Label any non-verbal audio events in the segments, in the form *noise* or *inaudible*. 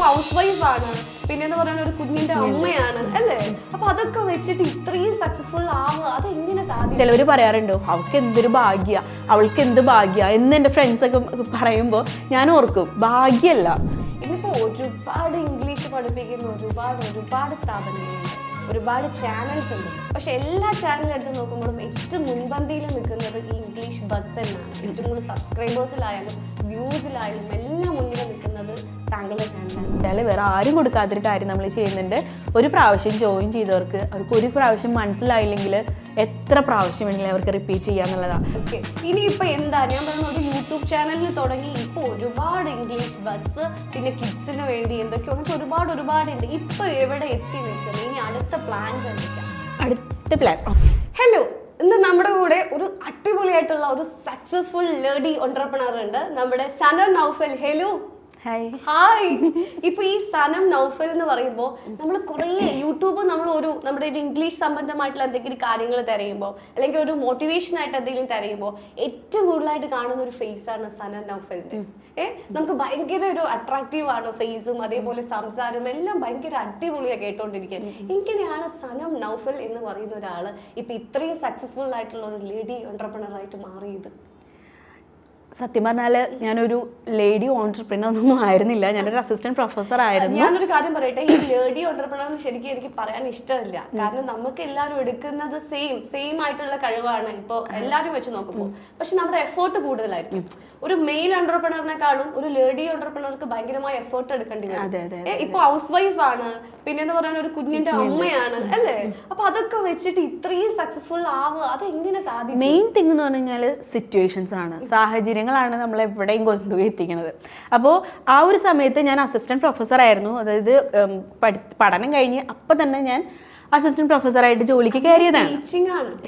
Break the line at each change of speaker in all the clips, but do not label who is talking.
ഇപ്പൊ house wife ആണ്. പിന്നെ എന്ന് പറയുന്ന ഒരു കുഞ്ഞിന്റെ അമ്മയാണ് അല്ലേ? അപ്പൊ അതൊക്കെ വെച്ചിട്ട് ഇത്രയും സക്സസ്ഫുൾ ആവുക അത് എങ്ങനെ സാധിക്കും
ചിലവർ പറയാറുണ്ടോ അവൾക്ക് എന്തൊരു ഭാഗ്യ അവൾക്ക് എന്ത് ഭാഗ്യ? എന്ന് ഫ്രണ്ട്സ് ഒക്കെ പറയുമ്പോൾ ഞാൻ ഓർക്കും ഭാഗ്യല്ല.
ഇന്നിപ്പോ ഒരുപാട് ഇംഗ്ലീഷ് പഠിപ്പിക്കുന്ന ഒരുപാട് ഒരുപാട് സ്ഥാപനങ്ങളുണ്ട്. ഒരുപാട് ചാനൽസ് ഉണ്ട്. പക്ഷെ എല്ലാ ചാനലും എടുത്ത് നോക്കുമ്പോഴും ഏറ്റവും മുൻപന്തിയിൽ നിൽക്കുന്നത് ഈ ഇംഗ്ലീഷ് ബസ് എന്നാണ്. ഏറ്റവും കൂടുതൽ സബ്സ്ക്രൈബേഴ്സിലായാലും വ്യൂസിലായാലും എല്ലാം മുന്നിൽ നിൽക്കുന്നത് താങ്കളുടെ ചാനലാണ്
എന്തായാലും വേറെ ആരും കൊടുക്കാത്തൊരു കാര്യം നമ്മൾ ചെയ്യുന്നുണ്ട്. ഒരു പ്രാവശ്യം ജോയിൻ ചെയ്തവർക്ക് അവർക്ക് ഒരു പ്രാവശ്യം മനസ്സിലായില്ലെങ്കിൽ എത്ര പ്രാവശ്യം വേണമെങ്കിലും അവർക്ക് റിപ്പീറ്റ് ചെയ്യാന്നുള്ളതാണ്
ഓക്കെ. ഇനിയിപ്പോ എന്താ? ഞാൻ പറഞ്ഞ ഒരു യൂട്യൂബ് ചാനലിൽ തുടങ്ങി ഇപ്പൊ ഒരുപാട് ഇംഗ്ലീഷ് ബസ് പിന്നെ കിഡ്സിന് വേണ്ടി എന്തൊക്കെയോ അങ്ങനത്തെ ഒരുപാട് ഒരുപാട് ഇപ്പോൾ ഇപ്പൊ എവിടെ എത്തി നിൽക്കുന്നത് ഇനി അടുത്ത പ്ലാൻസ് എന്തൊക്കെയാണ്
അടുത്ത പ്ലാൻ
ഹലോ ഇന്ന് നമ്മുടെ കൂടെ ഒരു അടിപൊളിയായിട്ടുള്ള ഒരു സക്സസ്ഫുൾ ലേഡി ഓണ്ടർപ്രണർ ഉണ്ട്. നമ്മുടെ സനർ നൗഫൽ. ഹലോ.
ഹായ്
ഹായ് ഇപ്പൊ ഈ സനം നൗഫൽ എന്ന് പറയുമ്പോൾ നമ്മൾ കുറേ യൂട്യൂബ് നമ്മൾ ഒരു നമ്മുടെ ഒരു ഇംഗ്ലീഷ് സംബന്ധമായിട്ടുള്ള എന്തെങ്കിലും കാര്യങ്ങൾ തിരയുമ്പോൾ അല്ലെങ്കിൽ ഒരു മോട്ടിവേഷൻ ആയിട്ട് എന്തെങ്കിലും തിരയുമ്പോൾ ഏറ്റവും കൂടുതലായിട്ട് കാണുന്ന ഒരു ഫേസ് ആണ് സനം നൗഫലിന്റെ. ഏഹ് നമുക്ക് ഭയങ്കര ഒരു അട്രാക്റ്റീവ് ആണ് ഫേസും അതേപോലെ സംസാരവും എല്ലാം ഭയങ്കര അടിപൊളിയാണ് കേട്ടോണ്ടിരിക്കാൻ. എങ്ങനെയാണ് സനം നൗഫൽ എന്ന് പറയുന്ന ഒരാൾ ഇപ്പൊ ഇത്രയും സക്സസ്ഫുൾ ആയിട്ടുള്ള ഒരു ലേഡി ഓണ്ടർപ്രണർ ആയിട്ട് മാറിയത്.
സത്യം പറഞ്ഞാൽ ഞാനൊരു ലേഡി ഓണ്ടർപ്രണർ ഒന്നും ആയിരുന്നില്ല. ഞാനൊരു അസിസ്റ്റന്റ് പ്രൊഫസർ ആയിരുന്നു.
ഞാനൊരു കാര്യം പറയട്ടെ? ഈ ലേഡി ഓണ്ടർപ്രണർ ശരിക്കും എനിക്ക് പറയാൻ ഇഷ്ടമില്ല. കാരണം നമുക്ക് എല്ലാവരും എടുക്കുന്നത് സെയിം സെയിം ആയിട്ടുള്ള കഴിവാണ് ഇപ്പൊ എല്ലാരും വെച്ച് നോക്കുമ്പോൾ. പക്ഷെ നമ്മുടെ എഫേർട്ട് കൂടുതലായിരിക്കും. ഒരു മെയിൽ ഓണ്ടർപ്രണറിനെക്കാളും ഒരു ലേഡി ഓണ്ടർപ്രണർക്ക് ഭയങ്കരമായ എഫേർട്ട് എടുക്കേണ്ടി വരും. ഇപ്പൊ ഹൗസ് വൈഫ് ആണ്. പിന്നെ എന്ന് പറയുന്ന ഒരു കുഞ്ഞിന്റെ അമ്മയാണ് അല്ലേ? അപ്പൊ അതൊക്കെ വെച്ചിട്ട് ഇത്രയും സക്സസ്ഫുൾ ആവുക അത് എങ്ങനെ സാധിക്കും
മെയിൻ തിങ് എന്ന് പറഞ്ഞു കഴിഞ്ഞാൽ സിറ്റുവേഷൻസ് ആണ്. സാഹചര്യങ്ങളാണ് നമ്മളെ എവിടെയും കൊണ്ടുപോയി എത്തിക്കുന്നത് അപ്പോൾ ആ ഒരു സമയത്ത് ഞാൻ അസിസ്റ്റന്റ് പ്രൊഫസറായിരുന്നു അതായത് പഠി- പഠനം കഴിഞ്ഞ് അപ്പം തന്നെ ഞാൻ അസിസ്റ്റന്റ് പ്രൊഫസർ ആയിട്ട് ജോലിക്ക് കയറിയതാണ്.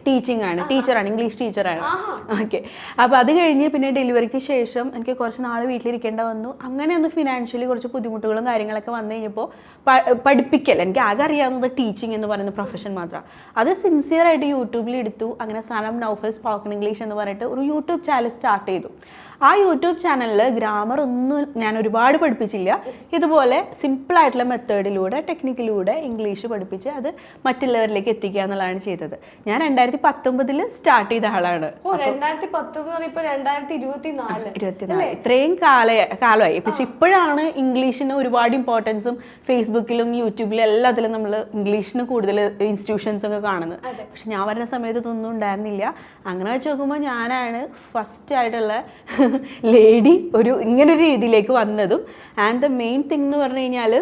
ടീച്ചിങ് ആണ്.
ടീച്ചറാണ് ഇംഗ്ലീഷ് ടീച്ചറാണ്
ആണ്.
ഓക്കെ അപ്പോൾ അത് കഴിഞ്ഞ് പിന്നെ ഡെലിവറിക്ക് ശേഷം എനിക്ക് കുറച്ച് നാൾ വീട്ടിലിരിക്കേണ്ട വന്നു. അങ്ങനെ ഒന്ന് ഫിനാൻഷ്യലി കുറച്ച് ബുദ്ധിമുട്ടുകളും കാര്യങ്ങളൊക്കെ വന്നു കഴിഞ്ഞപ്പോൾ പഠിപ്പിക്കൽ. എനിക്ക് ആകെ അറിയാവുന്നത് ടീച്ചിങ് എന്ന് പറയുന്ന പ്രൊഫഷൻ മാത്രമാണ് അത് സിൻസിയറായിട്ട് യൂട്യൂബിൽ എടുത്തു. അങ്ങനെ സനം നൗഫൽ സ്പോക്കൺ ഇംഗ്ലീഷ് എന്ന് പറഞ്ഞിട്ട് ഒരു യൂട്യൂബ് ചാനൽ സ്റ്റാർട്ട് ചെയ്തു. ആ യൂട്യൂബ് ചാനലിൽ ഗ്രാമർ ഒന്നും ഞാൻ ഒരുപാട് പഠിപ്പിച്ചില്ല. ഇതുപോലെ സിമ്പിളായിട്ടുള്ള മെത്തേഡിലൂടെ ടെക്നിക്കിലൂടെ ഇംഗ്ലീഷ് പഠിപ്പിച്ച് അത് മറ്റുള്ളവരിലേക്ക് എത്തിക്കുക എന്നുള്ളതാണ് ചെയ്തത്. ഞാൻ രണ്ടായിരത്തി പത്തൊമ്പതിൽ സ്റ്റാർട്ട് ചെയ്ത ആളാണ്. ഇരുപത്തിനാല്. ഇത്രയും കാല കാലമായി. പക്ഷെ ഇപ്പോഴാണ് ഇംഗ്ലീഷിന് ഒരുപാട് ഇമ്പോർട്ടൻസും ഫേസ്ബുക്കിലും യൂട്യൂബിലും എല്ലാത്തിലും നമ്മൾ ഇംഗ്ലീഷിന് കൂടുതൽ ഇൻസ്റ്റിറ്റ്യൂഷൻസ് ഒക്കെ കാണുന്നത്. പക്ഷെ ഞാൻ വരുന്ന സമയത്ത് ഇതൊന്നും ഉണ്ടായിരുന്നില്ല. അങ്ങനെ വെച്ച് നോക്കുമ്പോൾ ഞാനാണ് ഫസ്റ്റ് ആയിട്ടുള്ള ലേഡി ഒരു ഇങ്ങനൊരു രീതിയിലേക്ക് വന്നതും ആൻഡ് ദ മെയിൻ തിങ് എന്ന് പറഞ്ഞു കഴിഞ്ഞാൽ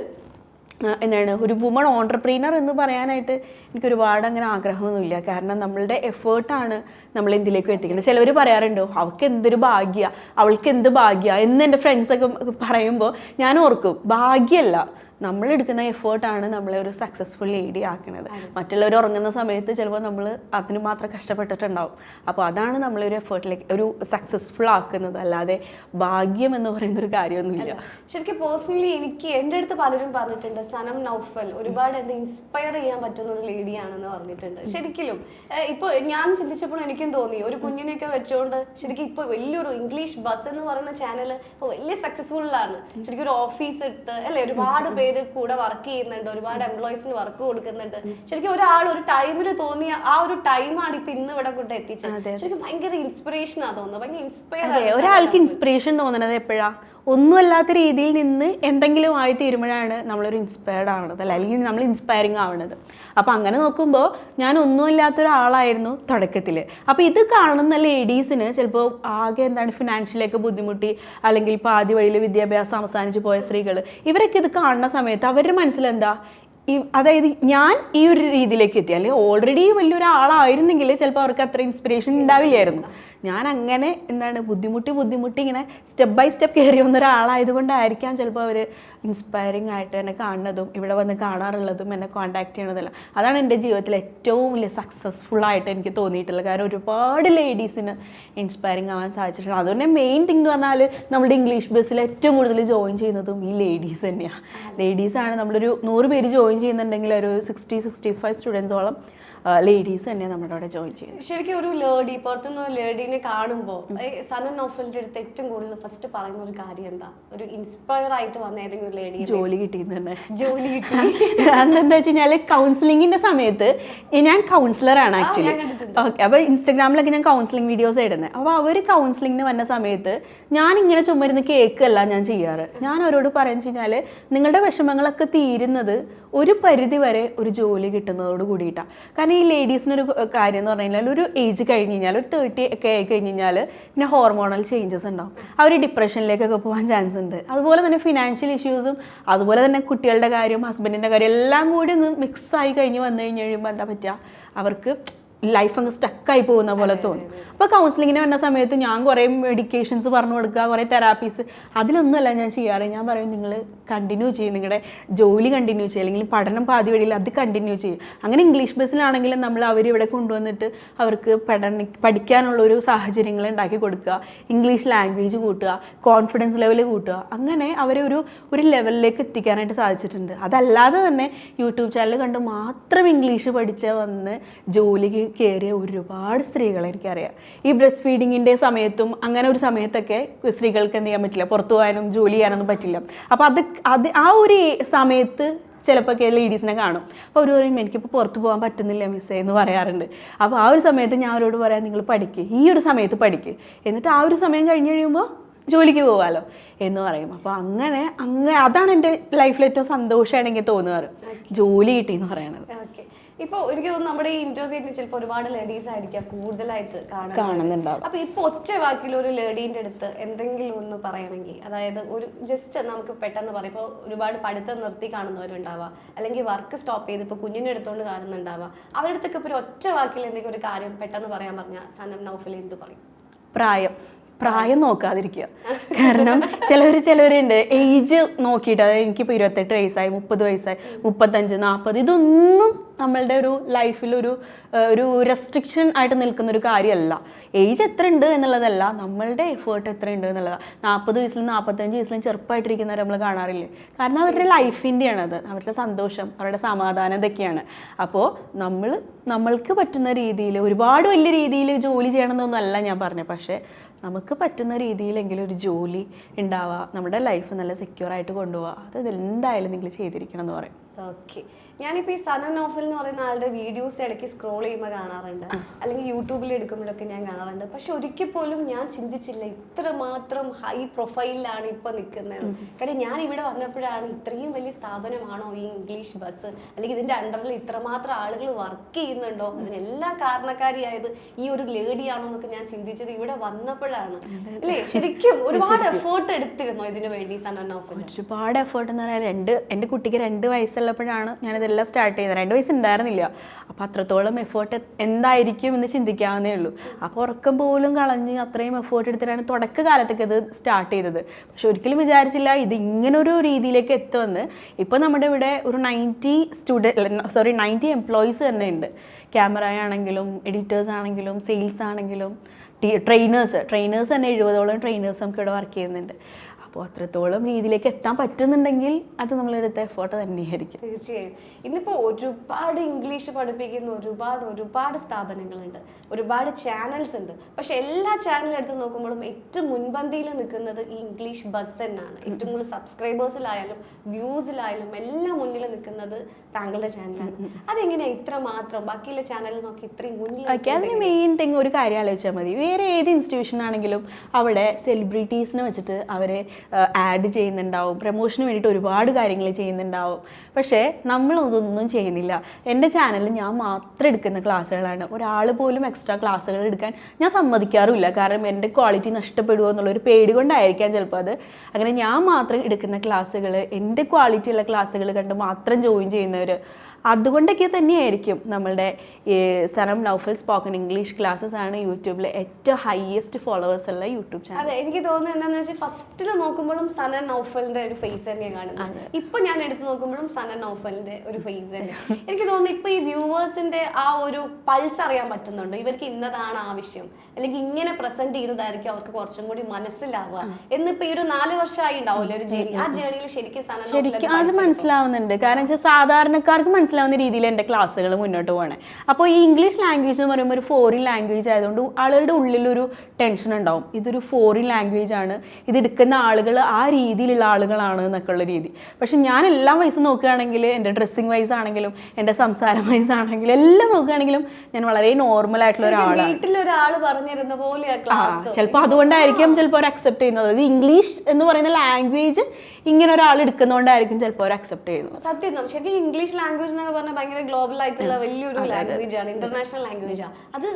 എന്താണ് ഒരു വുമൺ ഓണ്ടർപ്രീനർ എന്ന് പറയാനായിട്ട് എനിക്ക് ഒരുപാട് അങ്ങനെ ആഗ്രഹമൊന്നുമില്ല. കാരണം നമ്മളുടെ എഫേർട്ടാണ് നമ്മൾ എന്തിലേക്ക് എത്തിക്കുന്നത്. ചിലവർ പറയാറുണ്ടോ അവൾക്ക് എന്തൊരു ഭാഗ്യ അവൾക്ക് എന്ത് ഭാഗ്യ എന്ന് എന്റെ ഫ്രണ്ട്സൊക്കെ പറയുമ്പോൾ ഞാൻ ഓർക്കും ഭാഗ്യമല്ല നമ്മൾ എടുക്കുന്ന എഫേർട്ടാണ് നമ്മളെ ഒരു സക്സസ്ഫുൾ ലേഡി ആക്കുന്നത്. മറ്റുള്ളവർ ഉറങ്ങുന്ന സമയത്ത് ചിലപ്പോൾ നമ്മൾ അതിന് മാത്രം കഷ്ടപ്പെട്ടിട്ടുണ്ടാവും. അപ്പോൾ അതാണ് നമ്മളൊരു എഫേർട്ടിലേക്ക് ഒരു സക്സസ്ഫുൾ ആക്കുന്നത്. അല്ലാതെ ഭാഗ്യം എന്ന് പറയുന്ന ഒരു കാര്യമൊന്നുമില്ല
ശരിക്കും പേഴ്സണലി എനിക്ക് എന്റെ അടുത്ത് പലരും പറഞ്ഞിട്ടുണ്ട് സനം നൗഫൽ ഒരുപാട് എന്ത് ഇൻസ്പയർ ചെയ്യാൻ പറ്റുന്ന ഒരു ലേഡിയാണെന്ന് പറഞ്ഞിട്ടുണ്ട്. ശരിക്കും ഇപ്പോൾ ഞാൻ ചിന്തിച്ചപ്പോഴും എനിക്കും തോന്നി ഒരു കുഞ്ഞിനെയൊക്കെ വെച്ചുകൊണ്ട് ശരിക്കും ഇപ്പോൾ വലിയൊരു ഇംഗ്ലീഷ് ബസ് എന്ന് പറയുന്ന ചാനൽ ഇപ്പോൾ വലിയ സക്സസ്ഫുൾ ആണ്. ശരിക്കും ഒരു ഓഫീസ് ഇട്ട് അല്ലെ ഒരുപാട് പേര് കൂടെ വർക്ക് ചെയ്യുന്നുണ്ട് ഒരുപാട് എംപ്ലോയീസിന് വർക്ക് കൊടുക്കുന്നുണ്ട്. ശരിക്കും ഒരാൾ ഒരു ടൈമിൽ തോന്നിയ ആ ഒരു ടൈമാണ് ഇപ്പൊ ഇന്ന് ഇവിടെ കൊണ്ട് എത്തിച്ചത്. ശരിക്കും ഭയങ്കര ഇൻസ്പിറേഷൻ ആ തോന്നുന്നത്. ഭയങ്കര ഇൻസ്പയർ
ഒരാൾക്ക് ഇൻസ്പിറേഷൻ തോന്നുന്നത് എപ്പോഴാ? ഒന്നുമല്ലാത്ത രീതിയിൽ നിന്ന് എന്തെങ്കിലും ആയി തീരുമ്പോഴാണ് നമ്മളൊരു ഇൻസ്പയർഡ് ആവുന്നത് അല്ല? അല്ലെങ്കിൽ നമ്മൾ ഇൻസ്പയറിങ് ആവുന്നത് അപ്പോൾ അങ്ങനെ നോക്കുമ്പോൾ ഞാൻ ഒന്നുമില്ലാത്ത ഒരാളായിരുന്നു തുടക്കത്തിൽ അപ്പോൾ ഇത് കാണുന്ന ലേഡീസിന് ചിലപ്പോൾ ആകെ എന്താണ് ഫിനാൻഷ്യലൊക്കെ ബുദ്ധിമുട്ടി അല്ലെങ്കിൽ ഇപ്പോൾ ആദ്യ വഴിയിൽ വിദ്യാഭ്യാസം അവസാനിച്ച് പോയ സ്ത്രീകൾ ഇവരൊക്കെ ഇത് കാണുന്ന സമയത്ത് അവരുടെ മനസ്സിലെന്താ? ഈ അതായത് ഞാൻ ഈ ഒരു രീതിയിലേക്ക് എത്തി. അല്ലെങ്കിൽ ഓൾറെഡി വലിയൊരാളായിരുന്നെങ്കിൽ ചിലപ്പോൾ അവർക്ക് അത്ര ഇൻസ്പിറേഷൻ ഉണ്ടാവില്ലായിരുന്നു. ഞാൻ അങ്ങനെ എന്താണ് ബുദ്ധിമുട്ടി ബുദ്ധിമുട്ടി ഇങ്ങനെ സ്റ്റെപ്പ് ബൈ സ്റ്റെപ്പ് കയറി വന്ന ഒരാളായതുകൊണ്ടായിരിക്കാം ചിലപ്പോൾ അവർ ഇൻസ്പയറിംഗ് ആയിട്ട് എന്നെ കാണുന്നതും ഇവിടെ വന്ന് കാണാറുള്ളതും എന്നെ കോൺടാക്ട് ചെയ്യണതെല്ലാം അതാണ് എന്റെ ജീവിതത്തിൽ ഏറ്റവും വലിയ സക്സസ്ഫുൾ ആയിട്ട് എനിക്ക് തോന്നിയിട്ടുള്ളത്. കാരണം ഒരുപാട് ലേഡീസിന് ഇൻസ്പയറിംഗ് ആവാൻ സാധിച്ചിട്ടുണ്ട്. അതുകൊണ്ട് മെയിൻ തിങ് എന്ന് പറഞ്ഞാൽ നമ്മുടെ ഇംഗ്ലീഷ് ബസ്സിൽ ഏറ്റവും കൂടുതൽ ജോയിൻ ചെയ്യുന്നതും ഈ ലേഡീസ് തന്നെയാണ് ലേഡീസാണ് നമ്മളൊരു നൂറ് പേര് ജോയിൻ ചെയ്യുന്നുണ്ടെങ്കിൽ ഒരു സിക്സ്റ്റി സിക്സ്റ്റി ഫൈവ് സ്റ്റുഡൻസോളം ലേഡീസ് തന്നെ നമ്മുടെ അവിടെ ജോയിൻ ചെയ്യുന്നത്.
ശരിക്കും ഒരു ലേഡി പുറത്തുനിന്ന് ഒരു ലേഡീനെ കാണുമ്പോൾ സനൻ നോഫലിന്റെ അടുത്ത് ഏറ്റവും കൂടുതൽ ഫസ്റ്റ് പറയുന്ന ഒരു കാര്യം എന്താ? ഒരു ഇൻസ്പയർ ആയിട്ട് വന്ന ഏതെങ്കിലും ഒരു ലേഡി
ജോലി കിട്ടിയെന്ന് തന്നെ.
ജോലി കിട്ടി. *laughs*
എന്താ വെച്ച് കഴിഞ്ഞാൽ കൗൺസിലിങ്ങിന്റെ സമയത്ത് ഞാൻ കൗൺസിലറാണ് ആക്ച്വലി. ഓക്കെ അപ്പോൾ ഇൻസ്റ്റാഗ്രാമിലൊക്കെ ഞാൻ കൗൺസിലിംഗ് വീഡിയോസ് ഇടുന്നത് അപ്പോൾ അവർ കൗൺസിലിങ്ങിന് വന്ന സമയത്ത് ഞാൻ ഇങ്ങനെ ചുമരുന്ന് കേക്കല്ല ഞാൻ ചെയ്യാറ്. ഞാൻ അവരോട് പറയുന്നത് കഴിഞ്ഞാൽ നിങ്ങളുടെ വിഷമങ്ങളൊക്കെ തീരുന്നത് ഒരു പരിധി വരെ ഒരു ജോലി കിട്ടുന്നതോട് കൂടിയിട്ടാണ് കാരണം ഈ ലേഡീസിനൊരു കാര്യം എന്ന് പറഞ്ഞു കഴിഞ്ഞാൽ ഒരു ഏജ് കഴിഞ്ഞ് കഴിഞ്ഞാൽ ഒരു തേർട്ടി ഒക്കെ ആയി കഴിഞ്ഞ് കഴിഞ്ഞാൽ പിന്നെ ഹോർമോണൽ ചേഞ്ചസ് ഉണ്ടാവും. അവർ ഡിപ്രഷനിലേക്കൊക്കെ പോകാൻ ചാൻസ് ഉണ്ട്. അതുപോലെ തന്നെ ഫിനാൻഷ്യൽ ഇഷ്യൂസും അതുപോലെ തന്നെ കുട്ടികളുടെ കാര്യം ഹസ്ബൻഡിന്റെ കാര്യം എല്ലാം കൂടി ഒന്ന് മിക്സ് ആയി കഴിഞ്ഞ് വന്നു കഴിഞ്ഞ് കഴിയുമ്പോൾ എന്താ പറ്റുക? അവർക്ക് ലൈഫ് അങ്ങ് സ്റ്റക്കായി പോകുന്ന പോലെ തോന്നും. അപ്പോൾ കൗൺസിലിങ്ങിന് വന്ന സമയത്ത് ഞാൻ കുറേ മെഡിക്കേഷൻസ് പറഞ്ഞു കൊടുക്കുക കുറേ തെറാപ്പീസ് അതിലൊന്നുമല്ല ഞാൻ ചെയ്യാറ്. ഞാൻ പറയും നിങ്ങൾ കണ്ടിന്യൂ ചെയ്യും. നിങ്ങളുടെ ജോലി കണ്ടിന്യൂ ചെയ്യുക അല്ലെങ്കിൽ പഠനം പാതി വഴിയിൽ അത് കണ്ടിന്യൂ ചെയ്യും. അങ്ങനെ ഇംഗ്ലീഷ് ബസ്സിലാണെങ്കിലും നമ്മൾ അവർ ഇവിടെ കൊണ്ടുവന്നിട്ട് അവർക്ക് പഠന പഠിക്കാനുള്ള ഒരു സാഹചര്യങ്ങൾ ഉണ്ടാക്കി കൊടുക്കുക. ഇംഗ്ലീഷ് ലാംഗ്വേജ് കൂട്ടുക കോൺഫിഡൻസ് ലെവൽ കൂട്ടുക. അങ്ങനെ അവരെ ഒരു ഒരു ലെവലിലേക്ക് എത്തിക്കാനായിട്ട് സാധിച്ചിട്ടുണ്ട്. അതല്ലാതെ തന്നെ യൂട്യൂബ് ചാനൽ കണ്ട് മാത്രം ഇംഗ്ലീഷ് പഠിച്ച വന്ന് ജോലിക്ക് കയറിയ ഒരുപാട് സ്ത്രീകളെ എനിക്കറിയാം. ഈ ബ്രസ്റ്റ് ഫീഡിങ്ങിന്റെ സമയത്തും അങ്ങനെ ഒരു സമയത്തൊക്കെ സ്ത്രീകൾക്ക് എന്ത് ചെയ്യാൻ പറ്റില്ല. പുറത്തു പോകാനും ജോലി ചെയ്യാനൊന്നും പറ്റില്ല. അപ്പോൾ അത് അത് ആ ഒരു സമയത്ത് ചിലപ്പോൾ ഒക്കെ ലേഡീസിനെ കാണും. അപ്പോൾ അവർ പറയും എനിക്കിപ്പോൾ പുറത്ത് പോകാൻ പറ്റുന്നില്ല മിസ്സേ എന്ന് പറയാറുണ്ട്. അപ്പോൾ ആ ഒരു സമയത്ത് ഞാൻ അവരോട് പറയാം നിങ്ങൾ പഠിക്കുക ഈ ഒരു സമയത്ത് പഠിക്കുക എന്നിട്ട് ആ ഒരു സമയം കഴിഞ്ഞ് കഴിയുമ്പോൾ ജോലിക്ക് പോകാമല്ലോ എന്ന് പറയും. അപ്പോൾ അങ്ങനെ അങ്ങനെ അതാണ് എന്റെ ലൈഫിൽ ഏറ്റവും എനിക്ക് തോന്നുന്നത്. ജോലി കിട്ടി എന്ന് പറയുന്നത്
ഓക്കെ ഇപ്പൊ എനിക്ക് തോന്നുന്നു നമ്മുടെ ഈ ഇന്റർവ്യൂവിന് ചിലപ്പോൾ ഒരുപാട് ലേഡീസ് ആയിരിക്കാം കൂടുതലായിട്ട്
കാണുന്നുണ്ടാവും.
അപ്പൊ ഇപ്പൊ ഒറ്റ വാക്കിൽ ഒരു ലേഡീന്റെ അടുത്ത് എന്തെങ്കിലും ഒന്ന് പറയണമെങ്കിൽ അതായത് ഒരു ജസ്റ്റ് നമുക്ക് പെട്ടെന്ന് പറയാം. ഇപ്പോൾ ഒരുപാട് പഠിത്തം നിർത്തി കാണുന്നവരുണ്ടാവാം. അല്ലെങ്കിൽ വർക്ക് സ്റ്റോപ്പ് ചെയ്ത് ഇപ്പോൾ കുഞ്ഞിനെ എടുത്തുകൊണ്ട് കാണുന്നുണ്ടാവാം. അവരുടെ അടുത്തൊക്കെ ഇപ്പോൾ ഒരു ഒറ്റ വാക്കിൽ എന്തെങ്കിലും ഒരു കാര്യം പെട്ടെന്ന് പറയാൻ പറഞ്ഞാൽ സനം നൗഫിൽ എന്ത് പറയും?
പ്രായം. പ്രായം നോക്കാതിരിക്കുക. കാരണം ചിലവർ ചിലവരുണ്ട് ഏജ് നോക്കിയിട്ട് അതായത് എനിക്കിപ്പോൾ ഇരുപത്തെട്ട് വയസ്സായി മുപ്പത് വയസ്സായി മുപ്പത്തഞ്ച് നാൽപ്പത് ഇതൊന്നും നമ്മളുടെ ഒരു ലൈഫിൽ ഒരു ഒരു റെസ്ട്രിക്ഷൻ ആയിട്ട് നിൽക്കുന്ന ഒരു കാര്യമല്ല. ഏജ് എത്ര ഉണ്ട് എന്നുള്ളതല്ല നമ്മളുടെ എഫേർട്ട് എത്ര ഉണ്ട് എന്നുള്ളതാണ് നാൽപ്പത് വയസ്സിലും നാൽപ്പത്തഞ്ച് വയസ്സിലും ചെറുപ്പമായിട്ടിരിക്കുന്നവരെ നമ്മൾ കാണാറില്ലേ? കാരണം അവരുടെ ലൈഫിന്റെയാണ് അത്. അവരുടെ സന്തോഷം അവരുടെ സമാധാനം ഇതൊക്കെയാണ്. അപ്പോൾ നമ്മൾ നമ്മൾക്ക് പറ്റുന്ന രീതിയിൽ ഒരുപാട് വലിയ രീതിയിൽ ജോലി ചെയ്യണമെന്നൊന്നുമല്ല ഞാൻ പറഞ്ഞത്. പക്ഷേ നമുക്ക് പറ്റുന്ന രീതിയിലെങ്കിലും ഒരു ജോലി ഉണ്ടാവുക നമ്മുടെ ലൈഫ് നല്ല സെക്യൂർ ആയിട്ട് കൊണ്ടുപോകുക അത് എന്തായാലും നിങ്ങൾ ചെയ്തിരിക്കണം എന്ന് പറയും.
ഓക്കെ ഞാനിപ്പോൾ ഈ സനൻ നോഫൽ എന്ന് പറയുന്ന ആളുടെ വീഡിയോസ് ഇടയ്ക്ക് സ്ക്രോൾ ചെയ്യുമ്പോൾ കാണാറുണ്ട്. അല്ലെങ്കിൽ യൂട്യൂബിൽ എടുക്കുമ്പോഴൊക്കെ ഞാൻ കാണാറുണ്ട്. പക്ഷെ ഒരിക്കൽ പോലും ഞാൻ ചിന്തിച്ചില്ല ഇത്ര മാത്രം ഹൈ പ്രൊഫൈലിലാണ് ഇപ്പോൾ നിൽക്കുന്നത്. കാര്യം ഞാൻ ഇവിടെ വന്നപ്പോഴാണ് ഇത്രയും വലിയ സ്ഥാപനമാണോ ഈ ഇംഗ്ലീഷ് ബസ്? അല്ലെങ്കിൽ ഇതിന്റെ അണ്ടറിൽ ഇത്രമാത്രം ആളുകൾ വർക്ക് ചെയ്യുന്നുണ്ടോ? അതിനെല്ലാം കാരണക്കാരിയായത് ഈ ഒരു ലേഡിയാണോ എന്നൊക്കെ ഞാൻ ചിന്തിച്ചത് ഇവിടെ വന്നപ്പോഴാണ്. അല്ലേ? ശരിക്കും ഒരുപാട് എഫേർട്ട് എടുത്തിരുന്നോ ഇതിനു വേണ്ടി സനൻ നോഫൽ
ഒരുപാട് എഫേർട്ട് എന്ന് പറഞ്ഞാൽ രണ്ട് എന്റെ കുട്ടിക്ക് രണ്ട് വയസ്സുള്ളപ്പോഴാണ് ഞാനിതെല്ലാം സ്റ്റാർട്ട് ചെയ്യുന്നത്. രണ്ട് വയസ്സ് ഉണ്ടായിരുന്നില്ല. അപ്പോൾ അത്രത്തോളം എഫേർട്ട് എന്തായിരിക്കും എന്ന് ചിന്തിക്കാവുന്നേ ഉള്ളൂ. അപ്പോൾ ഉറക്കം പോലും കളഞ്ഞ് അത്രയും എഫേർട്ട് എടുത്തിട്ടാണ് തുടക്ക കാലത്തൊക്കെ ഇത് സ്റ്റാർട്ട് ചെയ്തത്. പക്ഷെ ഒരിക്കലും വിചാരിച്ചില്ല ഇത് ഇങ്ങനൊരു രീതിയിലേക്ക് എത്തുമെന്ന്. ഇപ്പോൾ നമ്മുടെ ഇവിടെ ഒരു ninety student sorry ninety employees തന്നെ ഉണ്ട്. ക്യാമറ ആണെങ്കിലും എഡിറ്റേഴ്സ് ആണെങ്കിലും സെയിൽസ് ആണെങ്കിലും ട്രെയിനേഴ്സ് ട്രെയിനേഴ്സ് തന്നെ എഴുപതോളം ട്രെയിനേഴ്സ് നമുക്ക് ഇവിടെ വർക്ക് ചെയ്യുന്നുണ്ട്. അപ്പോൾ അത്രത്തോളം രീതിയിലേക്ക് എത്താൻ പറ്റുന്നുണ്ടെങ്കിൽ അത് നമ്മളെടുത്ത എഫേർട്ട് തന്നെയായിരിക്കും.
തീർച്ചയായും. ഇന്നിപ്പോൾ ഒരുപാട് ഇംഗ്ലീഷ് പഠിപ്പിക്കുന്ന ഒരുപാട് ഒരുപാട് സ്ഥാപനങ്ങളുണ്ട്. ഒരുപാട് ചാനൽസ് ഉണ്ട്. പക്ഷെ എല്ലാ ചാനലും എടുത്ത് നോക്കുമ്പോഴും ഏറ്റവും മുൻപന്തിയിൽ നിൽക്കുന്നത് ഈ ഇംഗ്ലീഷ് ബസ് തന്നെയാണ്. ഏറ്റവും കൂടുതൽ സബ്സ്ക്രൈബേഴ്സിലായാലും വ്യൂസിലായാലും എല്ലാം മുന്നിൽ നിൽക്കുന്നത് താങ്കളുടെ ചാനലാണ് അതെങ്ങനെയാണ് ഇത്ര മാത്രം ബാക്കിയുള്ള ചാനലിൽ നോക്കി ഇത്രയും മുന്നിൽ
അതിന് മെയിൻ തിങ് ഒരു കാര്യം ആലോചിച്ചാൽ മതി. വേറെ ഏത് ഇൻസ്റ്റിറ്റ്യൂഷൻ ആണെങ്കിലും അവിടെ സെലിബ്രിറ്റീസിനെ വെച്ചിട്ട് അവരെ ആഡ് ചെയ്യുന്നുണ്ടാവും. പ്രൊമോഷന് വേണ്ടിയിട്ട് ഒരുപാട് കാര്യങ്ങൾ ചെയ്യുന്നുണ്ടാവും. പക്ഷേ നമ്മൾ നമ്മളതൊന്നും ചെയ്യുന്നില്ല. എന്റെ ചാനലിൽ ഞാൻ മാത്രം എടുക്കുന്ന ക്ലാസ്സുകളാണ്. ഒരാൾ പോലും എക്സ്ട്രാ ക്ലാസ്സുകൾ എടുക്കാൻ ഞാൻ സമ്മതിക്കാറുമില്ല. കാരണം എന്റെ ക്വാളിറ്റി നഷ്ടപ്പെടുമോ എന്നുള്ളൊരു പേടി കൊണ്ടായിരിക്കാം ചിലപ്പോൾ അത്. അങ്ങനെ ഞാൻ മാത്രം എടുക്കുന്ന ക്ലാസ്സുകൾ എന്റെ ക്വാളിറ്റി ഉള്ള ക്ലാസ്സുകൾ കണ്ട് മാത്രം ജോയിൻ ചെയ്യുന്നവർ അതുകൊണ്ടൊക്കെ തന്നെയായിരിക്കും നമ്മളുടെ Sanam Naufal spoken English classes ആണ് യൂട്യൂബിൽ ഏറ്റവും ഹയസ്റ്റ് ഫോളോവേഴ്സ് ഉള്ള യൂട്യൂബ് ചാനൽ
അതെ എനിക്ക് തോന്നുന്നത് എന്താണെന്ന് വെച്ചാൽ ഫസ്റ്റിൽ നോക്കുമ്പോഴും സനൻ നൗഫലിന്റെ ഒരു ഫേസ് തന്നെയാണ് കാണുന്നത്. ഇപ്പൊ ഞാൻ എടുത്ത് നോക്കുമ്പോഴും സനൻ നൗഫലിന്റെ ഒരു ഫേസ് തന്നെയാണ്. എനിക്ക് തോന്നുന്നു ഇപ്പൊ ഈ വ്യൂവേഴ്സിന്റെ ആ ഒരു പൾസ് അറിയാൻ പറ്റുന്നുണ്ട്. ഇവർക്ക് ഇന്നതാണ് ആവശ്യം അല്ലെങ്കിൽ ഇങ്ങനെ പ്രസന്റ് ചെയ്യുന്നതായിരിക്കും അവർക്ക് കുറച്ചും കൂടി മനസ്സിലാവുക. എന്നിപ്പോ ഈ ഒരു നാല് വർഷമായി ഉണ്ടാവില്ല ഒരു ജേണി ആ ജേണിയിൽ ശരിക്കും സനൻ നൗഫൽ അത്
മനസ്സിലാവുന്നുണ്ട്. കാരണം സാധാരണക്കാർക്ക് മനസ്സിലാവും മനസ്സിലാവുന്ന രീതിയിൽ എന്റെ ക്ലാസ്സുകൾ മുന്നോട്ട് പോകണേ അപ്പോൾ ഈ ഇംഗ്ലീഷ് ലാംഗ്വേജ് എന്ന് പറയുമ്പോൾ ഒരു ഫോറിൻ ലാംഗ്വേജ് ആയതുകൊണ്ട് ആളുകളുടെ ഉള്ളിലൊരു ടെൻഷൻ ഉണ്ടാവും. ഇതൊരു ഫോറിൻ ലാംഗ്വേജ് ആണ്. ഇത് എടുക്കുന്ന ആളുകൾ ആ രീതിയിലുള്ള ആളുകളാണ് എന്നൊക്കെ ഉള്ള രീതി. പക്ഷെ ഞാൻ എല്ലാം വയസ്സ് നോക്കുകയാണെങ്കിൽ എന്റെ ഡ്രസ്സിങ് വൈസ് ആണെങ്കിലും എന്റെ സംസാരം വൈസ് ആണെങ്കിലും എല്ലാം നോക്കുകയാണെങ്കിലും ഞാൻ വളരെ നോർമൽ ആയിട്ടുള്ള ഒരാളാണ്.
വീട്ടിലൊരാൾ പറഞ്ഞിരുന്ന പോലെ
ചിലപ്പോൾ അതുകൊണ്ടായിരിക്കും ചിലപ്പോൾ അവർ അക്സെപ്റ്റ് ചെയ്യുന്നത്. അത് ഇംഗ്ലീഷ് എന്ന് പറയുന്ന ലാംഗ്വേജ് ഇങ്ങനെ ഒരാൾ എടുക്കുന്നതുകൊണ്ടായിരിക്കും ചിലപ്പോൾ അവർ അക്സെപ്റ്റ് ചെയ്യുന്നത്.
സത്യം ശരിക്കും ഇംഗ്ലീഷ് ലാംഗ്വേജ് എന്നൊക്കെ പറഞ്ഞാൽ ഭയങ്കര ഗ്ലോബൽ ആയിട്ടുള്ള വലിയൊരു ലാംഗ്വേജ് ആണ് ഇന്റർനാഷണൽ ലാംഗ്വേജ് ആണ്. അത്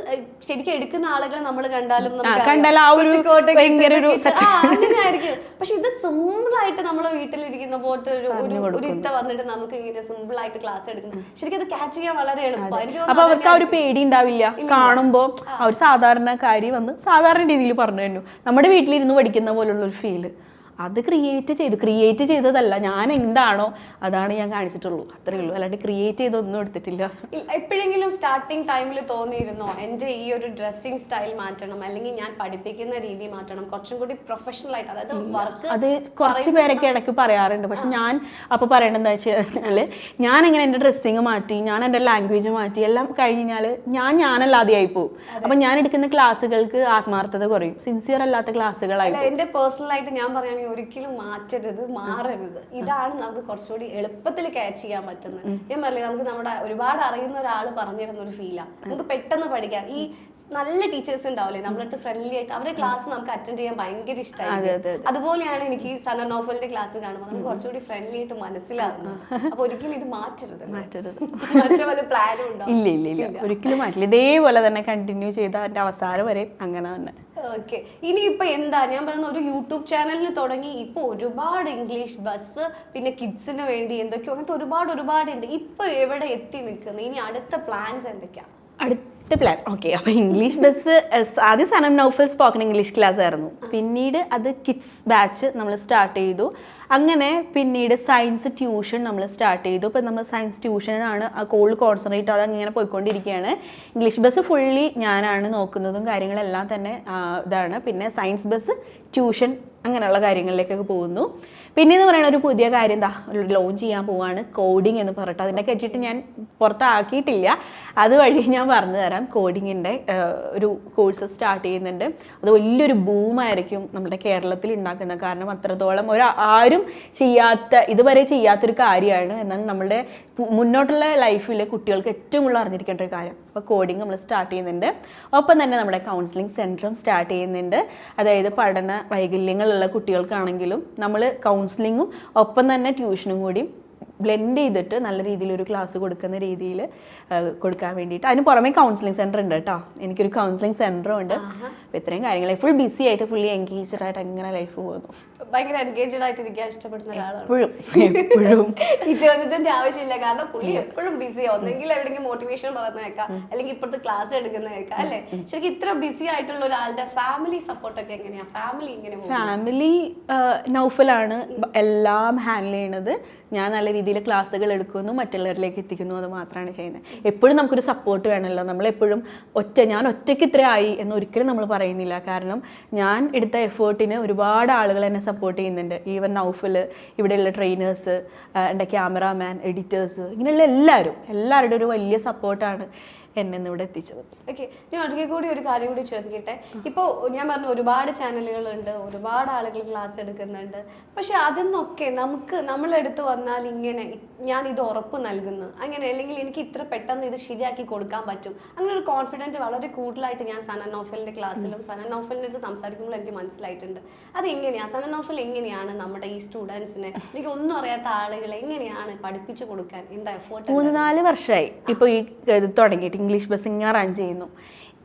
ശരിക്കും എടുക്കുന്ന ആളുകളെ നമ്മൾ കണ്ടാലും നമുക്ക് അറിയാം.
ഒരു
കുറച്ച് കോട്ടൊക്കെ
ഭയങ്കര ഒരു
ഇട്ടിട്ട് ആ, അങ്ങനെ ആയിരിക്കും പക്ഷെ ഇത് സിമ്പിൾ ആയിട്ട് നമ്മളെ വീട്ടിലിരിക്കുന്ന പോലത്തെ ഒരു ഒരു ഇത്ത വന്നിട്ട് നമുക്ക് ഇങ്ങനെ സിമ്പിൾ ആയിട്ട് ക്ലാസ് എടുക്കുന്നത് ശരിക്കും അത് ക്യാച്ച് ചെയ്യാൻ വളരെ എളുപ്പം
അപ്പൊ അവർക്ക് ആ ഒരു പേടി ഉണ്ടാവില്ല. കാണുമ്പോൾ അവർ സാധാരണക്കാരി വന്ന് സാധാരണ രീതിയിൽ പറഞ്ഞു തന്നു. നമ്മുടെ വീട്ടിലിരുന്ന് പഠിക്കുന്ന പോലുള്ള ഒരു ഫീൽ അത് ക്രിയേറ്റ് ചെയ്തു ക്രിയേറ്റ് ചെയ്തതല്ല ഞാൻ എന്താണോ അതാണ് ഞാൻ കാണിച്ചിട്ടുള്ളൂ. അത്രേ ഉള്ളൂ. അല്ലാണ്ട് ക്രിയേറ്റ് ചെയ്തൊന്നും എടുത്തിട്ടില്ല.
എപ്പോഴെങ്കിലും സ്റ്റാർട്ടിങ് ടൈമിൽ തോന്നിയിരുന്നോ? എന്റെ ഈ ഒരു ഡ്രസ്സിങ് സ്റ്റൈൽ മാറ്റണം അല്ലെങ്കിൽ ഞാൻ പഠിപ്പിക്കുന്ന രീതി മാറ്റണം കുറച്ചും കൂടി പ്രൊഫഷണൽ ആയിട്ട് അതായത് വർക്ക്
അത് കുറച്ച് പേരൊക്കെ ഇടയ്ക്ക് പറയാറുണ്ട്. പക്ഷെ ഞാൻ അപ്പോൾ പറയേണ്ടതെന്ന് എന്താ വെച്ച് കഴിഞ്ഞാൽ ഞാൻ എങ്ങനെ എന്റെ ഡ്രസ്സിങ് മാറ്റി ഞാൻ എന്റെ ലാംഗ്വേജ് മാറ്റി എല്ലാം കഴിഞ്ഞാൽ ഞാൻ ഞാനല്ലാതെയായി പോകും അപ്പം ഞാൻ എടുക്കുന്ന ക്ലാസ്സുകൾക്ക് ആത്മാർത്ഥത കുറയും. സിൻസിയർ അല്ലാത്ത ക്ലാസ്സുകളായി
എന്റെ പേഴ്സണലായിട്ട് ഞാൻ പറയുകയാണെങ്കിൽ ഒരിക്കലും മാറ്റരുത് മാറരുത്. ഇതാണ് നമുക്ക് കുറച്ചുകൂടി എളുപ്പത്തിൽ ക്യാച്ച് ചെയ്യാൻ പറ്റുന്നത്. ഞാൻ പറഞ്ഞില്ലേ നമുക്ക് നമ്മുടെ ഒരുപാട് അറിയുന്ന ഒരാൾ പറഞ്ഞിരുന്ന ഒരു ഫീലാണ് നമുക്ക് പെട്ടെന്ന് പഠിക്കാം. ഈ നല്ല ടീച്ചേഴ്സ് ഉണ്ടാവില്ലേ നമ്മളടുത്ത് ഫ്രണ്ട്ലി ആയിട്ട് അവരുടെ ക്ലാസ് നമുക്ക് അറ്റൻഡ് ചെയ്യാൻ ഭയങ്കര ഇഷ്ടമായി അതുപോലെയാണ് എനിക്ക് സന നോഫലിന്റെ ക്ലാസ് കാണുമ്പോൾ നമുക്ക് കുറച്ചുകൂടി ഫ്രണ്ട്ലി ആയിട്ട് മനസ്സിലാകുന്നത് അപ്പൊ ഒരിക്കലും ഇത് മാറ്റരുത്.
മാറ്റരുത്.
മറ്റു വല്ല പ്ലാനും ഉണ്ടോ?
ഇല്ല ഇല്ല ഇല്ല. ഒരിക്കലും മാറ്റില്ല. ഇതേപോലെ തന്നെ കണ്ടിന്യൂ ചെയ്ത അവസാനം വരെ അങ്ങനെ തന്നെ.
ഓക്കെ ഇനിയിപ്പോ എന്താ? ഞാൻ പറയുന്ന ഒരു യൂട്യൂബ് ചാനലിന് തുടങ്ങി. ഇപ്പൊ ഒരുപാട് ഇംഗ്ലീഷ് ബസ് പിന്നെ കിഡ്സിന് വേണ്ടി എന്തൊക്കെയോ അങ്ങനത്തെ ഒരുപാട് ഒരുപാട് ഉണ്ട് ഇപ്പൊ എവിടെ എത്തി നിൽക്കുന്നത് ഇനി അടുത്ത പ്ലാൻസ് എന്തൊക്കെയാണ്
അടുത്ത പ്ലാൻ ഓക്കെ അപ്പോൾ ഇംഗ്ലീഷ് ബസ് ആദ്യം Sanam Naufal spoken English class ആയിരുന്നു. പിന്നീട് അത് കിഡ്സ് ബാച്ച് നമ്മൾ സ്റ്റാർട്ട് ചെയ്തു. അങ്ങനെ പിന്നീട് സയൻസ് ട്യൂഷൻ നമ്മൾ സ്റ്റാർട്ട് ചെയ്തു. ഇപ്പം നമ്മൾ സയൻസ് ട്യൂഷനാണ് ആ കോൾ കോൺസെൻട്രേറ്റ് അത് അങ്ങനെ പോയിക്കൊണ്ടിരിക്കുകയാണ് ഇംഗ്ലീഷ് ബസ് ഫുള്ളി ഞാനാണ് നോക്കുന്നതും കാര്യങ്ങളെല്ലാം തന്നെ ഇതാണ്. പിന്നെ സയൻസ് ബസ് ട്യൂഷൻ അങ്ങനെയുള്ള കാര്യങ്ങളിലേക്കൊക്കെ പോകുന്നു. പിന്നെ എന്ന് പറയുന്ന ഒരു പുതിയ കാര്യം എന്താ ലോഞ്ച് ചെയ്യാൻ പോവാണ് കോഡിംഗ് എന്ന് പറഞ്ഞിട്ട്. അതിനെ കഴിച്ചിട്ട് ഞാൻ പുറത്താക്കിയിട്ടില്ല. അതുവഴി ഞാൻ പറഞ്ഞു തരാം. കോഡിങ്ങിന്റെ ഒരു കോഴ്സ് സ്റ്റാർട്ട് ചെയ്യുന്നുണ്ട്. അത് വലിയൊരു ബൂമായിരിക്കും നമ്മുടെ കേരളത്തിൽ ഉണ്ടാക്കുന്നത് കാരണം അത്രത്തോളം ഒരു ആരും ചെയ്യാത്ത ഇതുവരെ ചെയ്യാത്തൊരു കാര്യമാണ്. എന്നാൽ നമ്മുടെ മുന്നോട്ടുള്ള ലൈഫിൽ കുട്ടികൾക്ക് ഏറ്റവും കൂടുതൽ അറിഞ്ഞിരിക്കേണ്ട ഒരു കാര്യം. അപ്പോൾ കോഡിങ് നമ്മൾ സ്റ്റാർട്ട് ചെയ്യുന്നുണ്ട്. ഒപ്പം തന്നെ നമ്മുടെ കൗൺസിലിംഗ് സെന്ററും സ്റ്റാർട്ട് ചെയ്യുന്നുണ്ട്. അതായത് പഠന വൈകല്യങ്ങളുള്ള കുട്ടികൾക്കാണെങ്കിലും നമ്മൾ കൗൺസിലിങ്ങും ഒപ്പം തന്നെ ട്യൂഷനും കൂടി ബ്ലെൻഡ് ചെയ്തിട്ട് നല്ല രീതിയിൽ ഒരു ക്ലാസ് കൊടുക്കുന്ന രീതിയിൽ കൊടുക്കാൻ വേണ്ടിയിട്ട്. അതിന് പുറമെ കൗൺസിലിംഗ് സെന്റർ ഉണ്ട് കേട്ടോ എനിക്കൊരു കൗൺസിലിംഗ് സെന്ററും ഉണ്ട്. അപ്പോൾ ഇത്രയും കാര്യങ്ങൾ ഫുൾ ബിസി ആയിട്ട് ഫുള്ളി എൻഗേജ്ഡ് ആയിട്ട് അങ്ങനെ ലൈഫ് പോകുന്നു.
ഭയങ്കര എൻഗേജ്ഡ് ആയിട്ട് ഇരിക്കാൻ ഇഷ്ടപ്പെടുന്ന ഒരാളാണ്.
എപ്പോഴും എപ്പോഴും. *laughs*
ഈ ആവശ്യമില്ല. കാരണം പുള്ളി എപ്പോഴും ബിസി ഒന്നെങ്കിൽ എവിടെയെങ്കിലും മോട്ടിവേഷൻ പറഞ്ഞു കേൾക്കാം. അല്ലെങ്കിൽ ഇപ്പോഴത്തെ ക്ലാസ് എടുക്കുന്ന കേൾക്കാം. അല്ലേ? ശരിക്കും ഇത്ര ബിസി ആയിട്ടുള്ള ഒരാളുടെ ഫാമിലി സപ്പോർട്ടൊക്കെ എങ്ങനെയാ? ഫാമിലി ഇങ്ങനെ
ഫാമിലി നൗഫലാണ് എല്ലാം ഹാൻഡിൽ ചെയ്യണത്. ഞാൻ നല്ല രീതിയിൽ ക്ലാസ്സുകൾ എടുക്കുന്നു മറ്റുള്ളവരിലേക്ക് എത്തിക്കുന്നു അത് മാത്രമാണ് ചെയ്യുന്നത്. എപ്പോഴും നമുക്കൊരു സപ്പോർട്ട് വേണമല്ലോ. നമ്മളെപ്പോഴും ഒറ്റ ഞാൻ ഒറ്റയ്ക്ക് ഇത്ര ആയി എന്ന് ഒരിക്കലും നമ്മൾ പറയുന്നില്ല. കാരണം ഞാൻ എടുത്ത എഫേർട്ടിന് ഒരുപാട് ആളുകൾ എന്നെ സപ്പോർട്ട് ചെയ്യുന്നുണ്ട്. ഈവൻ നൗഫിൽ ഇവിടെയുള്ള ട്രെയിനേഴ്സ് എന്റെ ക്യാമറാമാൻ എഡിറ്റേഴ്സ് ഇങ്ങനെയുള്ള എല്ലാവരും എല്ലാവരുടെ ഒരു വലിയ സപ്പോർട്ടാണ് എന്നെ ഇവിടെ എത്തിച്ചത്.
ഓക്കെ ഞാൻ ഒരിക്കൽ കൂടി ഒരു കാര്യം കൂടി ചോദിക്കട്ടെ? ഇപ്പോൾ ഞാൻ പറഞ്ഞു ഒരുപാട് ചാനലുകളുണ്ട് ഒരുപാട് ആളുകൾ ക്ലാസ് എടുക്കുന്നുണ്ട്. പക്ഷെ അതിന്നൊക്കെ നമുക്ക് നമ്മളെടുത്ത് വന്നാൽ ഇങ്ങനെ ഞാൻ ഇത് ഉറപ്പ് നൽകുന്നു. അങ്ങനെ അല്ലെങ്കിൽ എനിക്ക് ഇത്ര പെട്ടെന്ന് ഇത് ശരിയാക്കി കൊടുക്കാൻ പറ്റും. അങ്ങനെ ഒരു കോൺഫിഡന്റ് വളരെ കൂടുതലായിട്ട് ഞാൻ സന നോഫലിന്റെ ക്ലാസ്സിലും സന നോഫലിന്റെ അടുത്ത് സംസാരിക്കുമ്പോൾ എനിക്ക് മനസ്സിലായിട്ടുണ്ട്. അത് എങ്ങനെയാണ് സന നോഫൽ എങ്ങനെയാണ് നമ്മുടെ ഈ സ്റ്റുഡൻസിനെ എനിക്ക് ഒന്നും അറിയാത്ത ആളുകളെ എങ്ങനെയാണ് പഠിപ്പിച്ചു കൊടുക്കാൻ? എന്താ എഫേർട്ട്
മൂന്ന് നാല് വർഷമായി ഇപ്പോൾ ഈ ഇത് തുടങ്ങിയിട്ട് ഇംഗ്ലീഷ് ബസ് ഇങ്ങനെ റൺ ചെയ്യുന്നു.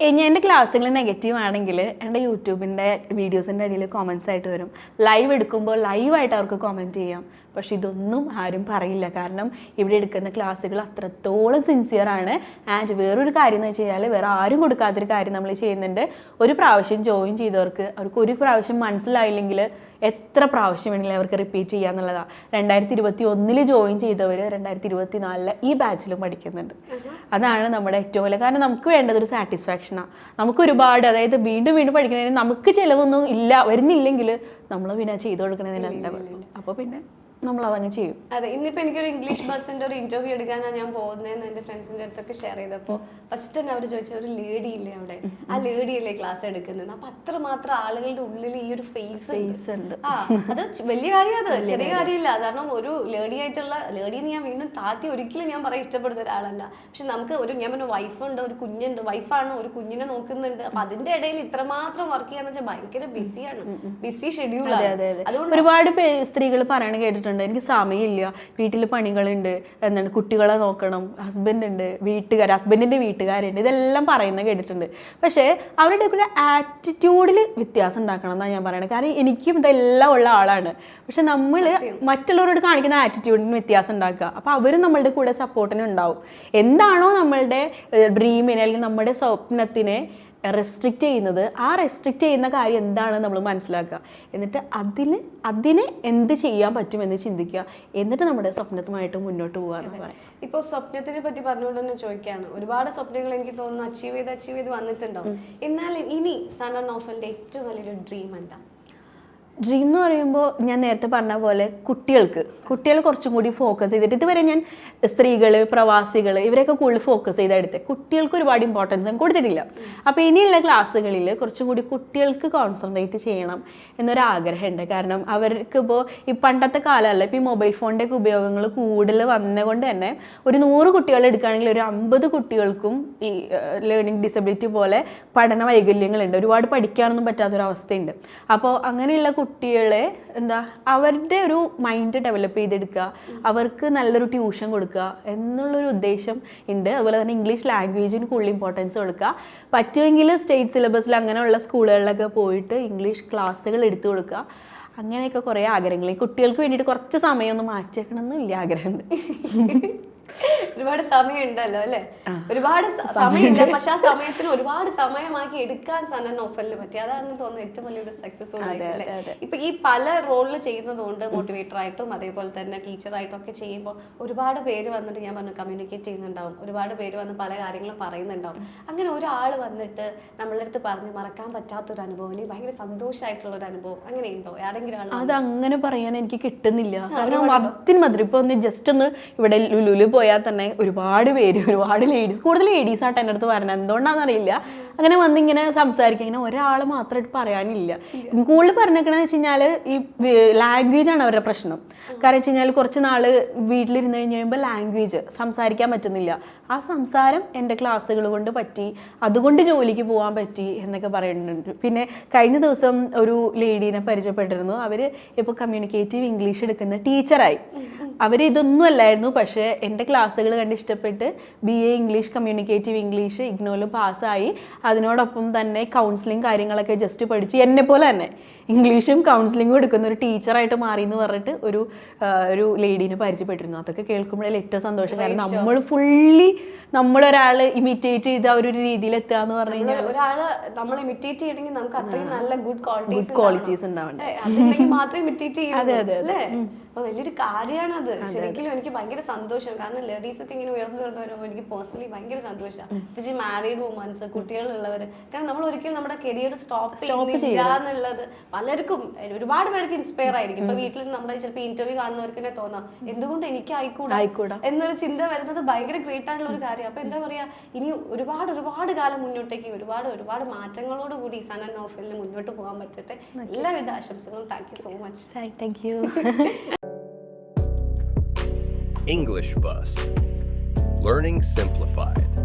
ഇനി എന്റെ ക്ലാസ്സുകൾ നെഗറ്റീവ് ആണെങ്കിൽ എന്റെ യൂട്യൂബിന്റെ വീഡിയോസിന്റെ ഇടയിൽ കോമൻസ് ആയിട്ട് വരും. ലൈവ് എടുക്കുമ്പോൾ ലൈവായിട്ട് അവർക്ക് കോമന്റ് ചെയ്യാം. പക്ഷെ ഇതൊന്നും ആരും പറയില്ല. കാരണം ഇവിടെ എടുക്കുന്ന ക്ലാസ്സുകൾ അത്രത്തോളം സിൻസിയറാണ് ആൻഡ് വേറൊരു കാര്യം എന്ന് വെച്ച് കഴിഞ്ഞാൽ വേറെ ആരും കൊടുക്കാത്തൊരു കാര്യം നമ്മൾ ചെയ്യുന്നുണ്ട്. ഒരു പ്രാവശ്യം ജോയിൻ ചെയ്തവർക്ക് അവർക്ക് ഒരു പ്രാവശ്യം മനസ്സിലായില്ലെങ്കിൽ എത്ര പ്രാവശ്യം വേണമെങ്കിലും അവർക്ക് റിപ്പീറ്റ് ചെയ്യാന്നുള്ളതാണ് രണ്ടായിരത്തി ഇരുപത്തി ഒന്നിൽ ജോയിൻ ചെയ്തവർ രണ്ടായിരത്തി ഇരുപത്തി നാലിൽ ഈ ബാച്ചിലും പഠിക്കുന്നുണ്ട്. അതാണ് നമ്മുടെ ഏറ്റവും വലിയ കാരണം. നമുക്ക് വേണ്ടത് ഒരു സാറ്റിസ്ഫാക്ഷനാണ് നമുക്ക് ഒരുപാട് അതായത് വീണ്ടും വീണ്ടും പഠിക്കുന്നതിന് നമുക്ക് ചിലവൊന്നും ഇല്ല വരുന്നില്ലെങ്കിൽ നമ്മൾ പിന്നെ ചെയ്തു കൊടുക്കുന്നതിന് എന്താ അപ്പോൾ പിന്നെ നമ്മൾ അതങ്ങ് ചെയ്യും.
അതെ ഇന്നിപ്പോ എനിക്കൊരു ഇംഗ്ലീഷ് ബസ്സിന്റെ ഒരു ഇന്റർവ്യൂ എടുക്കാനാണ് ഞാൻ പോകുന്നതെന്ന് എന്റെ ഫ്രണ്ട്സിന്റെ അടുത്തൊക്കെ ഷെയർ ചെയ്തപ്പോൾ ഫസ്റ്റ് തന്നെ അവർ ചോദിച്ച ഒരു ലേഡി ഇല്ലേ അവിടെ? ആ ലേഡി അല്ലേ ക്ലാസ് എടുക്കുന്നത്? അപ്പൊ അത്രമാത്രം ആളുകളുടെ ഉള്ളിൽ ഈ ഒരു ഫേസ്
ഫേസ് ഉണ്ട്.
ആ അത് വലിയ കാര്യം അത്. ചെറിയ കാര്യമില്ല. കാരണം ഒരു ലേഡി ആയിട്ടുള്ള ലേഡിന്ന് ഞാൻ വീണ്ടും താത്തി ഒരിക്കലും ഞാൻ പറയാൻ ഇഷ്ടപ്പെടുന്ന ഒരാളല്ല. പക്ഷെ നമുക്ക് ഒരു ഞാൻ പറഞ്ഞു വൈഫുണ്ട് ഒരു കുഞ്ഞുണ്ട് വൈഫാണ് ഒരു കുഞ്ഞിനെ നോക്കുന്നുണ്ട്. അപ്പൊ അതിന്റെ ഇടയിൽ ഇത്രമാത്രം വർക്ക് ചെയ്യാന്ന് വെച്ചാൽ ഭയങ്കര ബിസിയാണ് ബിസി ഷെഡ്യൂൾ
അതെ അതെ അതെ.
അതുകൊണ്ട്
ഒരുപാട് സ്ത്രീകൾ പറയണ കേട്ടിട്ടുണ്ട്. എനിക്ക് സമയമില്ല. വീട്ടിൽ പണികളുണ്ട്. എന്താണ് കുട്ടികളെ നോക്കണം. ഹസ്ബൻഡ് ഉണ്ട്. വീട്ടുകാർ ഹസ്ബൻഡിന്റെ വീട്ടുകാരുണ്ട്. ഇതെല്ലാം പറയുന്നത് കേട്ടിട്ടുണ്ട്. പക്ഷേ അവരുടെ ഒരു ആറ്റിറ്റ്യൂഡിൽ വ്യത്യാസം ഉണ്ടാക്കണം എന്നാണ് ഞാൻ പറയുന്നത് കാരണം എനിക്കും ഇതെല്ലാം ഉള്ള ആളാണ്. പക്ഷെ നമ്മൾ മറ്റുള്ളവരോട് കാണിക്കുന്ന ആറ്റിറ്റ്യൂഡിന് വ്യത്യാസം ഉണ്ടാക്കുക. അപ്പോൾ അവരും നമ്മളുടെ കൂടെ സപ്പോർട്ടിന് ഉണ്ടാവും. എന്താണോ നമ്മളുടെ ഡ്രീമിനെ അല്ലെങ്കിൽ നമ്മുടെ സ്വപ്നത്തിനെ റെസ്ട്രിക്റ്റ് ചെയ്യുന്നത് ആ റെസ്ട്രിക്റ്റ് ചെയ്യുന്ന കാര്യം എന്താണ് നമ്മൾ മനസ്സിലാക്കുക. എന്നിട്ട് അതിന് അതിനെ എന്ത് ചെയ്യാൻ പറ്റുമെന്ന് ചിന്തിക്കുക. എന്നിട്ട് നമ്മുടെ സ്വപ്നത്തുമായിട്ട് മുന്നോട്ട് പോകാന്ന് പറയാം.
ഇപ്പൊ സ്വപ്നത്തിനെ പറ്റി പറഞ്ഞുകൊണ്ട് തന്നെ ചോദിക്കുകയാണ്. ഒരുപാട് സ്വപ്നങ്ങൾ എനിക്ക് തോന്നുന്നു അച്ചീവ് ചെയ്ത് അച്ചീവ് ചെയ്ത് വന്നിട്ടുണ്ടാവും. എന്നാൽ ഇനി സന നോഫലിന്റെ ഏറ്റവും വലിയൊരു ഡ്രീം എന്താ?
ഡ്രീം എന്ന് പറയുമ്പോൾ ഞാൻ നേരത്തെ പറഞ്ഞ പോലെ കുട്ടികൾക്ക് കുട്ടികൾ കുറച്ചും കൂടി ഫോക്കസ് ചെയ്തിട്ട് ഇതുവരെ ഞാൻ സ്ത്രീകൾ പ്രവാസികൾ ഇവരെയൊക്കെ കൂടുതൽ ഫോക്കസ് ചെയ്ത് എടുത്ത്. കുട്ടികൾക്ക് ഒരുപാട് ഇമ്പോർട്ടൻസ് കൊടുത്തിട്ടില്ല. അപ്പോൾ ഇനിയുള്ള ക്ലാസ്സുകളിൽ കുറച്ചും കൂടി കുട്ടികൾക്ക് കോൺസെൻട്രേറ്റ് ചെയ്യണം എന്നൊരു കാരണം അവർക്ക് ഇപ്പോൾ ഈ പണ്ടത്തെ കാലമല്ല ഇപ്പോൾ ഈ മൊബൈൽ ഫോണിന്റെ ഒക്കെ ഉപയോഗങ്ങൾ കൂടുതൽ വന്നതുകൊണ്ട് തന്നെ ഒരു നൂറ് കുട്ടികൾ എടുക്കുകയാണെങ്കിൽ ഒരു അമ്പത് കുട്ടികൾക്കും ഈ ലേണിംഗ് ഡിസബിലിറ്റി പോലെ പഠന വൈകല്യങ്ങളുണ്ട്. ഒരുപാട് പഠിക്കാനൊന്നും പറ്റാത്തൊരവസ്ഥയുണ്ട്. അപ്പോൾ അങ്ങനെയുള്ള കുട്ടികളെ എന്താ അവരുടെ ഒരു മൈൻഡ് ഡെവലപ്പ് ചെയ്തെടുക്കുക. അവർക്ക് നല്ലൊരു ട്യൂഷൻ കൊടുക്കുക എന്നുള്ളൊരു ഉദ്ദേശം ഉണ്ട്. അതുപോലെ തന്നെ ഇംഗ്ലീഷ് ലാംഗ്വേജിന് കൂടുതൽ ഇമ്പോർട്ടൻസ് കൊടുക്കുക. പറ്റുമെങ്കിൽ സ്റ്റേറ്റ് സിലബസിൽ അങ്ങനെയുള്ള സ്കൂളുകളിലൊക്കെ പോയിട്ട് ഇംഗ്ലീഷ് ക്ലാസ്സുകൾ എടുത്തു കൊടുക്കുക. അങ്ങനെയൊക്കെ കുറേ ആഗ്രഹങ്ങൾ. കുട്ടികൾക്ക് വേണ്ടിയിട്ട് കുറച്ച് സമയം ഒന്ന് മാറ്റിയേക്കണം വലിയ ആഗ്രഹമുണ്ട്. *laughs*
ഒരുപാട് സമയം ഉണ്ടല്ലോ അല്ലെ ഒരുപാട് സമയമില്ല പക്ഷെ ആ സമയത്തിന് ഒരുപാട് സമയമാക്കി എടുക്കാൻ സാധനം ഓഫറിൽ പറ്റി. അതാണ് തോന്നുന്നു ഏറ്റവും വലിയൊരു സക്സസ്ഫുൾ ആയിട്ട് അല്ലേ? ഇപ്പൊ ഈ പല റോളിൽ ചെയ്യുന്നതുകൊണ്ട് മോട്ടിവേറ്റർ ആയിട്ടും അതേപോലെ തന്നെ ടീച്ചറായിട്ടും ഒക്കെ ചെയ്യുമ്പോൾ ഒരുപാട് പേര് വന്നിട്ട് ഞാൻ പറഞ്ഞു കമ്മ്യൂണിക്കേറ്റ് ചെയ്യുന്നുണ്ടാവും. ഒരുപാട് പേര് വന്ന് പല കാര്യങ്ങളും പറയുന്നുണ്ടാവും. അങ്ങനെ ഒരാൾ വന്നിട്ട് നമ്മളുടെ അടുത്ത് പറഞ്ഞ് മറക്കാൻ പറ്റാത്തൊരു അനുഭവം അല്ലെങ്കിൽ ഭയങ്കര സന്തോഷമായിട്ടുള്ള ഒരു അനുഭവം അങ്ങനെ ഉണ്ടോ? ആരെങ്കിലും
അത് അങ്ങനെ പറയാൻ എനിക്ക് കിട്ടുന്നില്ല. കാരണം അതിന് മധുരം ഇപ്പൊ ഒന്ന് ജസ്റ്റ് ഒന്ന് ഇവിടെ ലുലുൽ പോയാൽ തന്നെ ഒരുപാട് പേര് ഒരുപാട് ലേഡീസ് കൂടുതൽ ലേഡീസ് ആട്ടെ എന്റെ അടുത്ത് വരണം. എന്തുകൊണ്ടാണെന്ന് അറിയില്ല അങ്ങനെ വന്നിങ്ങനെ സംസാരിക്കുക ഇങ്ങനെ ഒരാൾ മാത്രമായിട്ട് പറയാനില്ല. കൂടുതൽ പറഞ്ഞേക്കണെന്ന് വെച്ച് കഴിഞ്ഞാൽ ഈ ലാംഗ്വേജ് ആണ് അവരുടെ പ്രശ്നം. കാരണം വെച്ച് കഴിഞ്ഞാൽ കുറച്ച് നാൾ വീട്ടിലിരുന്ന് കഴിഞ്ഞ് കഴിയുമ്പോൾ ലാംഗ്വേജ് സംസാരിക്കാൻ പറ്റുന്നില്ല. ആ സംസാരം എന്റെ ക്ലാസ്സുകൾ കൊണ്ട് പറ്റി അതുകൊണ്ട് ജോലിക്ക് പോകാൻ പറ്റി എന്നൊക്കെ പറയുന്നുണ്ട്. പിന്നെ കഴിഞ്ഞ ദിവസം ഒരു ലേഡീനെ പരിചയപ്പെട്ടിരുന്നു. അവർ ഇപ്പോൾ കമ്മ്യൂണിക്കേറ്റീവ് ഇംഗ്ലീഷ് എടുക്കുന്ന ടീച്ചറായി അവർ ഇതൊന്നും അല്ലായിരുന്നു പക്ഷേ എന്റെ ക്ലാസ്സുകൾ കണ്ട് ഇഷ്ടപ്പെട്ട് B A English communicative English ഇഗ്നോയിൽ പാസ്സായി. അതിനോടൊപ്പം തന്നെ കൗൺസിലിംഗ് കാര്യങ്ങളൊക്കെ ജസ്റ്റ് പഠിച്ച് എന്നെ പോലെ തന്നെ ഇംഗ്ലീഷും കൗൺസിലിംഗും എടുക്കുന്ന ഒരു ടീച്ചറായിട്ട് മാറി എന്ന് പറഞ്ഞിട്ട് ഒരു ഒരു ലേഡീനെ പരിചയപ്പെട്ടിരുന്നു. അതൊക്കെ കേൾക്കുമ്പോഴേ ഏറ്റവും സന്തോഷം. കാരണം നമ്മൾ ഫുള്ളി നമ്മളൊരാൾ ഇമിറ്റേറ്റ് ചെയ്ത് ആ ഒരു രീതിയിൽ എത്തുക എന്ന് പറഞ്ഞു കഴിഞ്ഞാൽ
നമ്മൾ ഇമിറ്റേറ്റ് ചെയ്യണമെങ്കിൽ നമുക്ക് അത്രയും നല്ല ഗുഡ് ക്വാളിറ്റീസ്
ഗുഡ് ക്വാളിറ്റീസ് ഉണ്ടാവണ്ട.
മാത്രമേ ഇമിറ്റേറ്റ് ചെയ്യൂ.
അതെ, അതെ,
അല്ലേ? വലിയൊരു കാര്യമാണ് അത്. ശരിക്കും എനിക്ക് ഭയങ്കര സന്തോഷം. കാരണം ലേഡീസ് ഒക്കെ ഇങ്ങനെ ഉയർന്നു ഉയർന്നു വരുമ്പോൾ എനിക്ക് പേഴ്സണലി ഭയങ്കര സന്തോഷമാണ് പ്രത്യേകിച്ച് മാരീഡ് വുമൻസ് കുട്ടികളുള്ളവർ കാരണം നമ്മൾ ഒരിക്കലും നമ്മുടെ കരിയർ സ്റ്റോപ്പ് ചെയ്യുന്നില്ല എന്നുള്ളത് പലർക്കും ഒരുപാട് പേർക്ക് ഇൻസ്പയർ ആയിരിക്കും. ഇപ്പൊ വീട്ടിൽ നമ്മുടെ ചിലപ്പോൾ ഇന്റർവ്യൂ കാണുന്നവർക്ക് തന്നെ തോന്നാം. എന്തുകൊണ്ട് എനിക്ക് ആയിക്കൂടാ.
ആയിക്കൂടാ.
എന്നൊരു ചിന്ത വരുന്നത് ഭയങ്കര ഗ്രേറ്റ് ആയിട്ടുള്ള ഒരു കാര്യം. അപ്പൊ എന്താ പറയാ ഇനി ഒരുപാട് ഒരുപാട് കാലം മുന്നോട്ടേക്ക് ഒരുപാട് ഒരുപാട് മാറ്റങ്ങളോട് കൂടി സന നോഫലിന് മുന്നോട്ട് പോകാൻ പറ്റട്ടെ. എല്ലാവിധ ആശംസകളും. Thank you so much
thank you
English Bus. Learning Simplified.